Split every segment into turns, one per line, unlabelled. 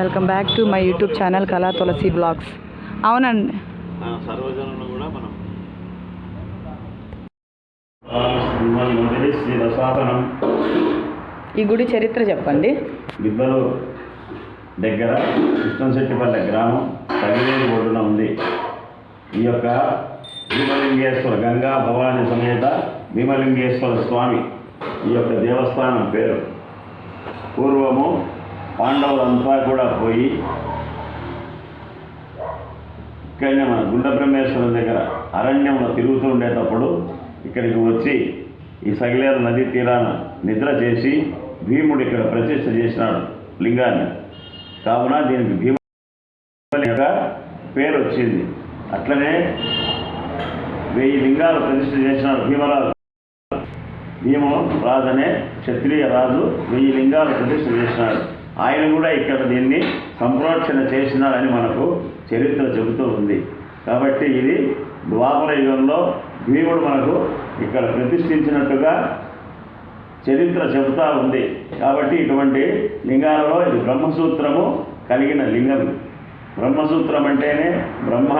Welcome back to my YouTube channel Kala Tulasi blogs. అవునండి. ఈ గుడి చరిత్ర చెప్పండి.
గిద్దలు దగ్గర కృష్ణశెట్టిపల్లె గ్రామం తగిలేని ఒడ్డున ఉంది. ఈ యొక్క భీమలింగేశ్వర గంగా భవాని సమేత భీమలింగేశ్వర స్వామి ఈ యొక్క దేవస్థానం పేరు. పూర్వము పాండవులంతా కూడా పోయి ఇక్కడనే మన గుండ బ్రహ్మేశ్వరం దగ్గర అరణ్యంలో తిరుగుతూ ఉండేటప్పుడు ఇక్కడికి వచ్చి ఈ సగిలేరు నదీ తీరాన నిద్ర చేసి భీముడు ఇక్కడ ప్రతిష్ట చేసినాడు లింగాన్ని. కావున దీనికి భీమ యొక్క పేరు వచ్చింది. అట్లనే వెయ్యి లింగాలు ప్రతిష్ట చేసినాడు భీమరాజు. భీమ రాజు అనే క్షత్రియ రాజు వెయ్యి లింగాలు ప్రతిష్ట చేసినాడు. ఆయన కూడా ఇక్కడ దీన్ని సంప్రోక్షణ చేసినాడని మనకు చరిత్ర చెబుతూ ఉంది. కాబట్టి ఇది ద్వాపర యుగంలో భీముడు మనకు ఇక్కడ ప్రతిష్ఠించినట్టుగా చరిత్ర చెబుతూ ఉంది. కాబట్టి ఇటువంటి లింగాలలో ఇది బ్రహ్మసూత్రము కలిగిన లింగం. బ్రహ్మసూత్రం అంటేనే బ్రహ్మ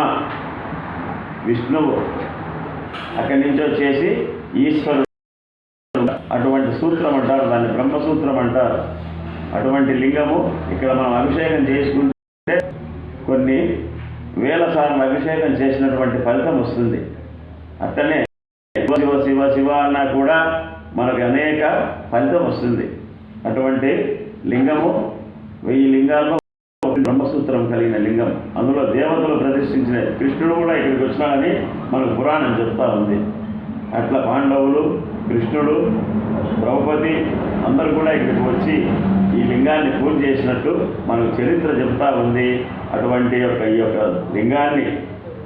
విష్ణువు. అక్కడి నుంచి వచ్చేసి ఈశ్వరుడు. అటువంటి సూత్రం అంటారు దాన్ని బ్రహ్మసూత్రం అంటారు. అటువంటి లింగము ఇక్కడ మనం అభిషేకం చేసుకుంటే కొన్ని వేల సార్లు అభిషేకం చేసినటువంటి ఫలితం వస్తుంది. అట్లనే శివ శివ శివ అన్నా కూడా మనకు అనేక ఫలితం వస్తుంది. అటువంటి లింగము వెయ్యి లింగాల్లో బ్రహ్మసూత్రం కలిగిన లింగం. అందులో దేవతలు ప్రతిష్ఠించిన కృష్ణుడు కూడా ఇక్కడికి వచ్చినాడని మనకు పురాణం చెప్తా ఉంది. అట్లా పాండవులు కృష్ణుడు ద్రౌపది అందరూ కూడా ఇక్కడికి వచ్చి ఈ లింగాన్ని పూజ చేసినట్టు మనకు చరిత్ర చెప్తా ఉంది. అటువంటి యొక్క ఈ యొక్క లింగాన్ని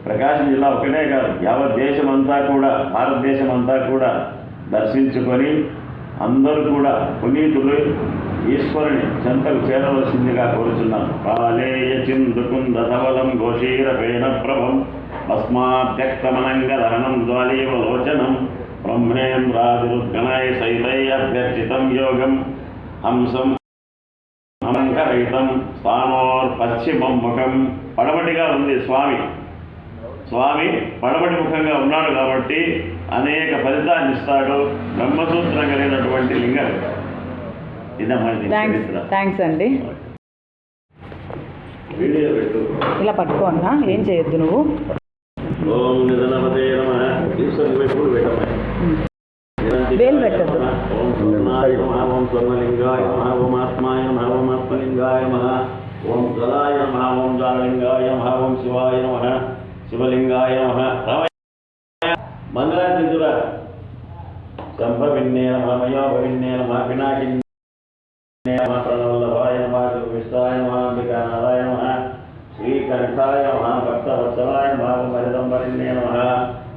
ప్రకాశం జిల్లా ఒకటే కాదు యావత్ దేశం అంతా కూడా భారతదేశం అంతా కూడా దర్శించుకొని అందరూ కూడా పునీతులు ఈశ్వరుని చెంతకు చేరవలసిందిగా కోరుచున్నాం. కాలేయ చిందుకుంద ధవలం ఘోషీరపేణ ప్రభం భస్మాత్యక్తమనంగదహనం జ్వాలీవలోచనం బ్రహ్మేంద్రాదిరుద్గణై సైతై అభ్యర్చితం యోగం హంసం అలంకరితం స్థానోర్ పశ్చిమం ముఖం పడమటిగా ఉంది స్వామి. స్వామి పడమటి ముఖంగా ఉన్నాడు కాబట్టి అనేక ఫలితాన్ని ఇస్తాడు బ్రహ్మసూత్రం కలిగినటువంటి లింగం.
థ్యాంక్స్ అండి. ఇలా పట్టుకోన్నా ఏం చేయొద్దు నువ్వు?
ఓం నిధనపదే నమ. ఈశ్వరుని వైపు పెట్టమ్మా
వేలు పెట్టద్దు.
ఓం స్వర్ణాయ నమః ఓం స్వర్ణలింగాయ నమః ఓం ఆత్మాయ నమః ఓం ఆత్మలింగాయ నమః ఓం జలాయ నమః ఓం జాలలింగాయ నమః ఓం శివాయ నమః శివలింగాయ నమః రమయ మంగళాదిదుర సంభవిన్నే నమః మయోభవిన్నే నమః పినాకిన్నే నమః ప్రణవల్లభాయ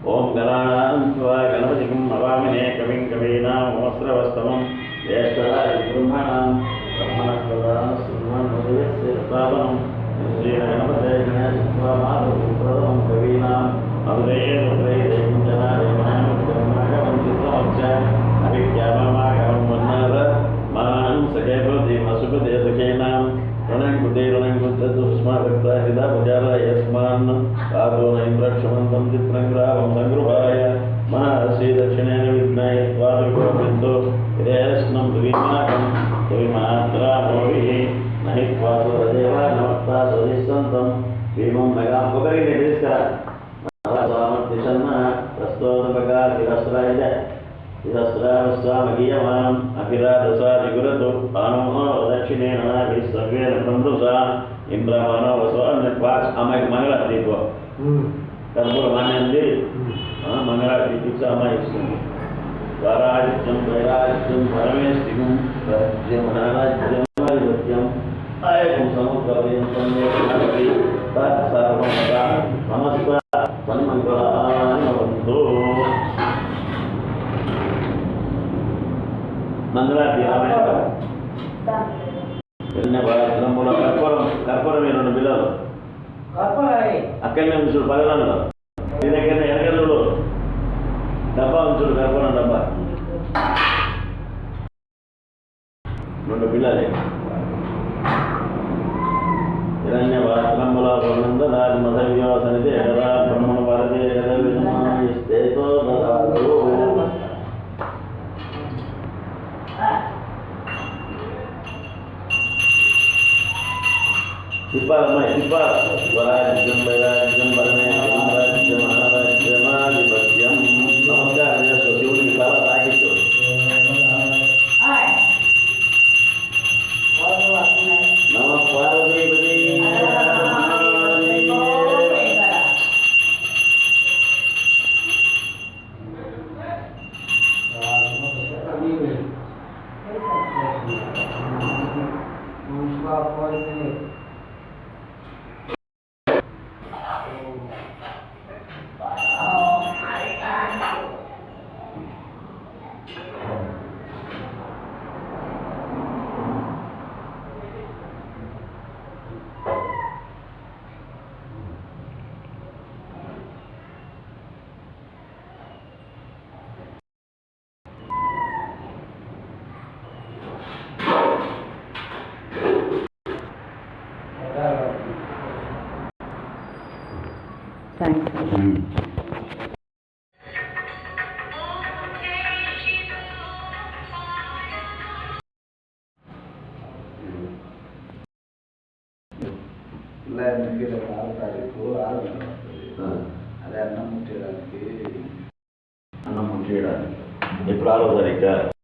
ఓం గణానాం స్వా గణపతిం నవామినే కవిం కవీనాం జ్యేష్ఠరాయ బ్రహ్మణాం బ్రహ్మణస్వదాన సింహన్మదయస్య స్థాపనం శ్రీగణపతే గణేశ్వరమాధవం కవీనాం. అమృతయే दक्षिणेन विद्महे वासुकोपिन्दो हृदयस्नं विमाकं त्वमात्रा भोभिः नहि त्वा स्वदेवा नमस्ता स्वदिशन्तं भीमं मेगाम्बकरि निर्दिष्टः प्रस्तोदपका शिरस्राय शिरस्रावस्वामगीयमानम् अखिलादशा जिगुरतु पानो दक्षिणेन सर्वेण बन्धुषा इन्द्रमानो वसो निर्वाक् अमय मङ्गलम् दीपो ఇవ్వ కర్పూర మాన్యంది. మంగళారతి ఇప్పించి అమ్మాయి ఇస్తుంది ద్వారాదిత్యం ద్వైరాదిత్యం పరమేష్టికం ప్రత్యమనారాజ్యం ఆయకం సముద్రపర్యంతం తత్సర్వదా నమస్త. సన్మంగళాని భవంతు మంగళారతి ఆమె. కర్పూరం కర్పూరం ఈ రెండు బిల్లలు అక్కడనే ఉంచుడు పదనాలు నీ దగ్గర ఎనకలు డబ్బా ఉంచుడు కర్పూరం డబ్బా? రెండు పిల్లలే. బిల్లలే హిరణ్యపాత్రముల వర్ణందరాది మదవ్యోసనితే కదా బ్రహ్మణ భారతే కదా విధమాయిస్తేతో కదా తిప్పాలమ్మాయి తిప్పాలి స్వరాజ్యం వైరాజ్యం పరమేశ్వరం రాజ్యం మహారాజ్యమాధిపత్యం
థ్యాంక్స్
ఎందుకు ఆరు తారీఖు ఆరు అదే అన్నం ముట్టేయడానికి.
అన్నం చేయడానికి ఎప్పుడు ఆరో తారీఖు?